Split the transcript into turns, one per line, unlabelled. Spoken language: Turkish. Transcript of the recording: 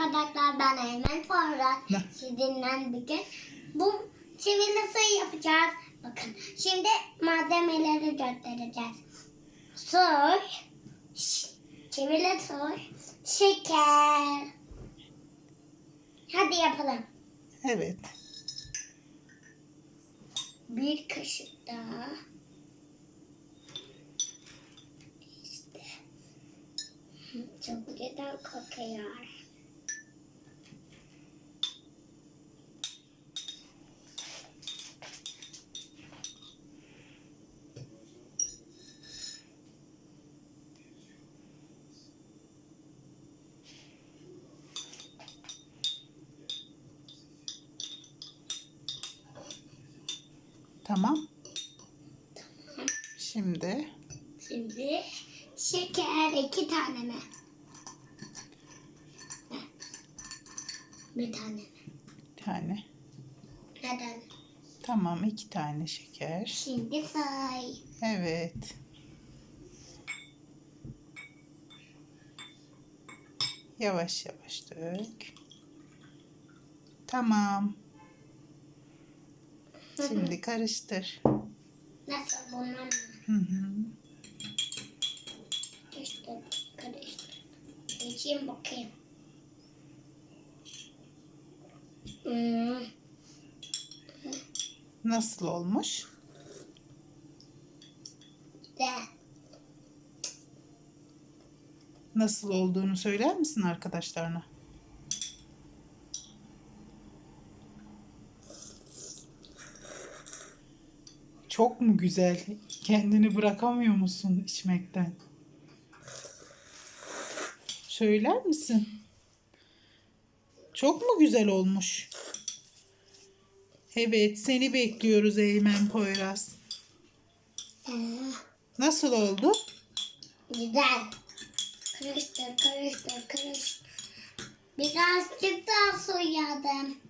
arkadaşlar ben Eymen.
Ne?
Sizinle bir gün bu çivili suyu yapacağız. Bakın şimdi malzemeleri göstereceğiz. Ş- çivili soy, şeker. Hadi yapalım.
Evet.
Bir kaşık daha. İşte. Çok güzel kokuyor.
Tamam. Şimdi
Şimdi şeker iki tane mi? Bir tane mi?
bir tane.
Neden?
Tamam iki tane şeker.
Şimdi say.
Evet. Yavaş yavaş dök. Tamam. Şimdi karıştır.
Nasıl bunlar mı?
Hı hı.
İşte karıştır. İçeyim bakayım. Hmm.
Nasıl olmuş?
Güzel.
Nasıl olduğunu söyler misin arkadaşlarına? Çok mu güzel? Kendini bırakamıyor musun içmekten? Söyler misin? Çok mu güzel olmuş? Evet, seni bekliyoruz Eymen Poyraz. Nasıl oldu?
güzel. Karıştır, karıştır, karıştır. Birazcık daha su yağdım.